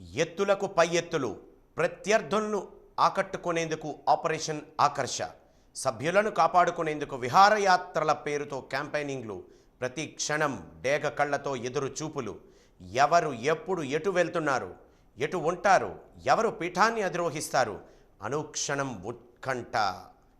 ఎత్తులకు పై ఎత్తులు ప్రత్యర్థులను ఆకట్టుకునేందుకు ఆపరేషన్ ఆకర్ష. సభ్యులను కాపాడుకునేందుకు విహారయాత్రల పేరుతో క్యాంపెయినింగ్లు. ప్రతి క్షణం డేగ కళ్ళతో ఎదురు చూపులు. ఎవరు ఎప్పుడు ఎటు వెళ్తున్నారు? ఎటు ఉంటారు? ఎవరు పీఠాన్ని అధిరోహిస్తారు? అనుక్షణం ఉత్కంఠ.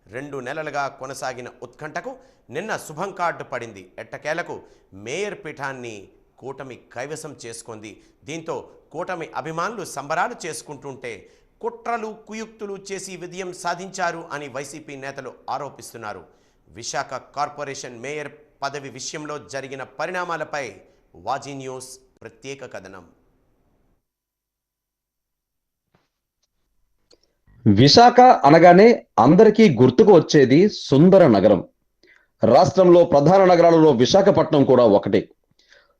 రెండు నెలలుగా కొనసాగిన ఉత్కంఠకు నిన్న శుభం కార్డు పడింది. ఎట్టకేలకు మేయర్ పీఠాన్ని కూటమి కైవసం చేసుకుంది. దీంతో కూటమి అభిమానులు సంబరాలు చేసుకుంటుంటే కుట్రలు కుయుక్తులు చేసి విజయం సాధించారు అని వైసీపీ నేతలు ఆరోపిస్తున్నారు. విశాఖ కార్పొరేషన్ మేయర్ పదవి విషయంలో జరిగిన పరిణామాలపై వాజీ న్యూస్ ప్రత్యేక కథనం. విశాఖ అనగానే అందరికీ గుర్తుకు వచ్చేది సుందర నగరం. రాష్ట్రంలో ప్రధాన నగరాలలో విశాఖపట్నం కూడా ఒకటి.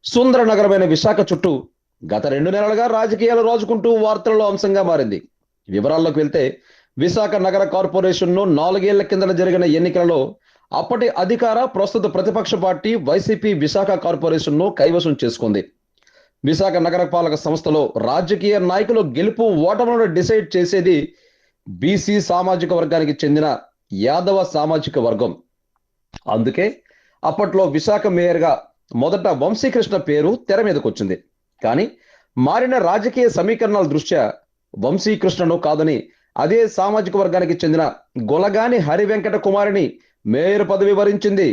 సుందర నగరమైన విశాఖ చుట్టూ గత రెండు నెలలుగా రాజకీయాలు రాజుకుంటూ వార్తలలో అంశంగా మారింది. వివరాల్లోకి వెళ్తే విశాఖ నగర కార్పొరేషన్ను నాలుగేళ్ళ కిందట జరిగిన ఎన్నికలలో అప్పటి అధికార ప్రస్తుత ప్రతిపక్ష పార్టీ వైసీపీ విశాఖ కార్పొరేషన్ను కైవసం చేసుకుంది. విశాఖ నగరపాలక సంస్థలో రాజకీయ నాయకులు గెలుపు ఓటములను డిసైడ్ చేసేది బీసీ సామాజిక వర్గానికి చెందిన యాదవ సామాజిక వర్గం. అందుకే అప్పట్లో విశాఖ మేయర్గా మొదట వంశీకృష్ణ పేరు తెర మీదకొచ్చింది. కానీ మారిన రాజకీయ సమీకరణాల దృష్ట్యా వంశీకృష్ణను కాదని అదే సామాజిక వర్గానికి చెందిన గొలగాని హరివెంకట కుమారిని మేయర్ పదవి వరించింది.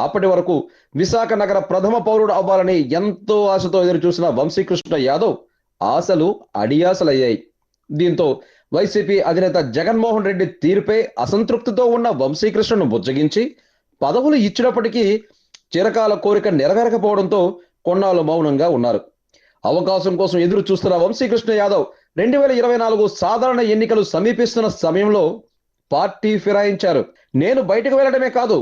అప్పటి వరకు విశాఖ నగర ప్రథమ పౌరుడు అవ్వాలని ఎంతో ఆశతో ఎదురు చూసిన వంశీకృష్ణ యాదవ్ ఆశలు అడియాసలయ్యాయి. దీంతో వైసీపీ అధినేత జగన్మోహన్ రెడ్డి తీరుపై అసంతృప్తితో ఉన్న వంశీకృష్ణను బుజ్జగించి పదవులు ఇచ్చినప్పటికీ చిరకాల కోరిక నెరవేరకపోవడంతో కొన్నాళ్ళు మౌనంగా ఉన్నారు. అవకాశం కోసం ఎదురు చూస్తున్న వంశీకృష్ణ యాదవ్ రెండు వేల ఇరవై నాలుగు సాధారణ ఎన్నికలు సమీపిస్తున్న సమయంలో పార్టీ ఫిరాయించారు. నేను బయటకు వెళ్ళడమే కాదు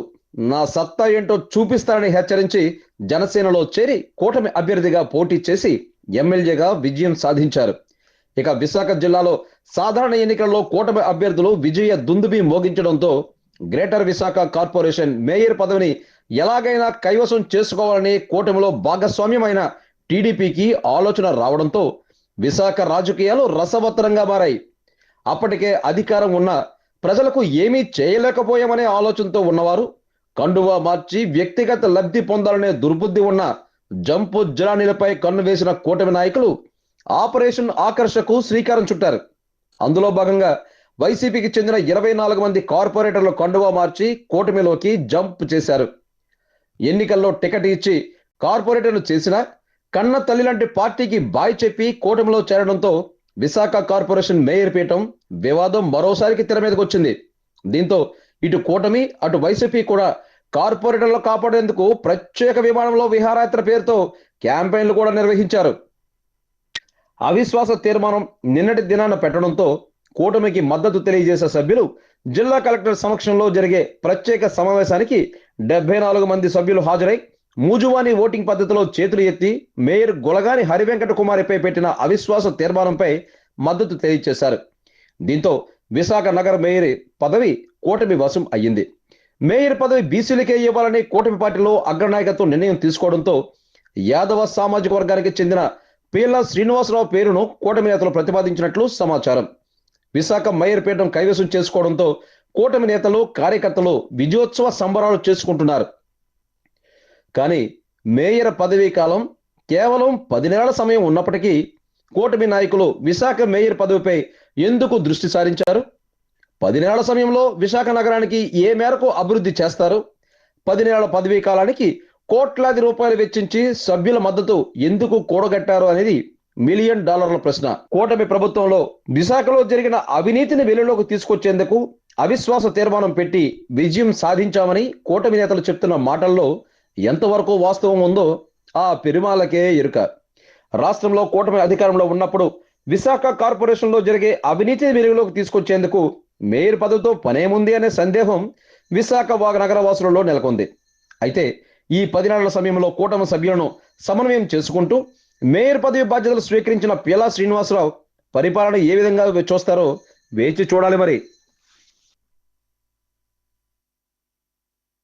నా సత్తా ఏంటో చూపిస్తానని హెచ్చరించి జనసేనలో చేరి కూటమి అభ్యర్థిగా పోటీ చేసి ఎమ్మెల్యేగా విజయం సాధించారు. ఇక విశాఖ జిల్లాలో సాధారణ ఎన్నికల్లో కూటమి అభ్యర్థులు విజయ దుందుబి మోగించడంతో గ్రేటర్ విశాఖ కార్పొరేషన్ మేయర్ పదవిని ఎలాగైనా కైవసం చేసుకోవాలని కూటమిలో భాగస్వామ్యమైన టీడీపీకి ఆలోచన రావడంతో విశాఖ రాజకీయాలు రసవత్తరంగా మారాయి. అప్పటికే అధికారం ఉన్న ప్రజలకు ఏమీ చేయలేకపోయామనే ఆలోచనతో ఉన్నవారు కండువా మార్చి వ్యక్తిగత లబ్ధి పొందాలనే దుర్బుద్ధి ఉన్న జంపు జలానీలపై కన్ను వేసిన కూటమి నాయకులు ఆపరేషన్ ఆకర్షకు శ్రీకారం చుట్టారు. అందులో భాగంగా వైసీపీకి చెందిన ఇరవై నాలుగు మంది కార్పొరేటర్లు కండువా మార్చి కూటమిలోకి జంప్ చేశారు. ఎన్నికల్లో టికెట్ ఇచ్చి కార్పొరేటర్లు చేసిన కన్న తల్లి లాంటి పార్టీకి బాయ్ చెప్పి కూటమిలో చేరడంతో విశాఖ కార్పొరేషన్ మేయర్ పీఠం వివాదం మరోసారికి తెర మీదకి వచ్చింది. దీంతో ఇటు కూటమి అటు వైసీపీ కూడా కార్పొరేటర్లు కాపాడేందుకు ప్రత్యేక విమానంలో విహారయాత్ర పేరుతో క్యాంపెయిన్లు కూడా నిర్వహించారు. అవిశ్వాస తీర్మానం నిన్నటి దినాన పెట్టడంతో కూటమికి మద్దతు తెలియజేసే సభ్యులు జిల్లా కలెక్టర్ సమక్షంలో జరిగే ప్రత్యేక సమావేశానికి డెబ్బై నాలుగు మంది సభ్యులు హాజరై మూజువాని ఓటింగ్ పద్ధతిలో చేతులు ఎత్తి మేయర్ గొలగాని హరివెంకట కుమారిపై పెట్టిన అవిశ్వాస తీర్మానంపై మద్దతు తెలియజేశారు. దీంతో విశాఖ నగర మేయర్ పదవి కూటమి వశం అయ్యింది. మేయర్ పదవి బీసీలకే ఇవ్వాలని కూటమి పార్టీలో అగ్రనాయకత్వం నిర్ణయం తీసుకోవడంతో యాదవ సామాజిక వర్గానికి చెందిన పీల శ్రీనివాసరావు పేరును కూటమి నేతలు ప్రతిపాదించినట్లు సమాచారం. విశాఖ మేయర్ పీఠం కైవసం చేసుకోవడంతో కూటమి నేతలు కార్యకర్తలు విజయోత్సవ సంబరాలు చేసుకుంటున్నారు. కానీ మేయర్ పదవీ కాలం కేవలం పది నెలల సమయం ఉన్నప్పటికీ కూటమి నాయకులు విశాఖ మేయర్ పదవిపై ఎందుకు దృష్టి సారించారు? పది నెలల సమయంలో విశాఖ నగరానికి ఏ మేరకు అభివృద్ధి చేస్తారు? పది నెలల పదవీ కాలానికి కోట్లాది రూపాయలు వెచ్చించి సభ్యుల మద్దతు ఎందుకు కూడగట్టారు అనేది మిలియన్ డాలర్ల ప్రశ్న. కూటమి ప్రభుత్వంలో విశాఖలో జరిగిన అవినీతిని వెలుగులోకి తీసుకొచ్చేందుకు అవిశ్వాస తీర్మానం పెట్టి విజయం సాధించామని కూటమి నేతలు చెప్తున్న మాటల్లో ఎంతవరకు వాస్తవం ఉందో ఆ పెరుమాలకే ఎరుక. రాష్ట్రంలో కూటమి అధికారంలో ఉన్నప్పుడు విశాఖ కార్పొరేషన్లో జరిగే అవినీతిని వెలుగులోకి తీసుకొచ్చేందుకు మేయర్ పదవితో పనేముంది అనే సందేహం విశాఖ వాగ నగరవాసులలో నెలకొంది. అయితే ఈ పది నెలల సమయంలో కూటమి సభ్యులను సమన్వయం చేసుకుంటూ మేయర్ పదవి బాధ్యతలు స్వీకరించిన పీలా శ్రీనివాసరావు పరిపాలన ఏ విధంగా చూస్తారో వేచి చూడాలి మరి.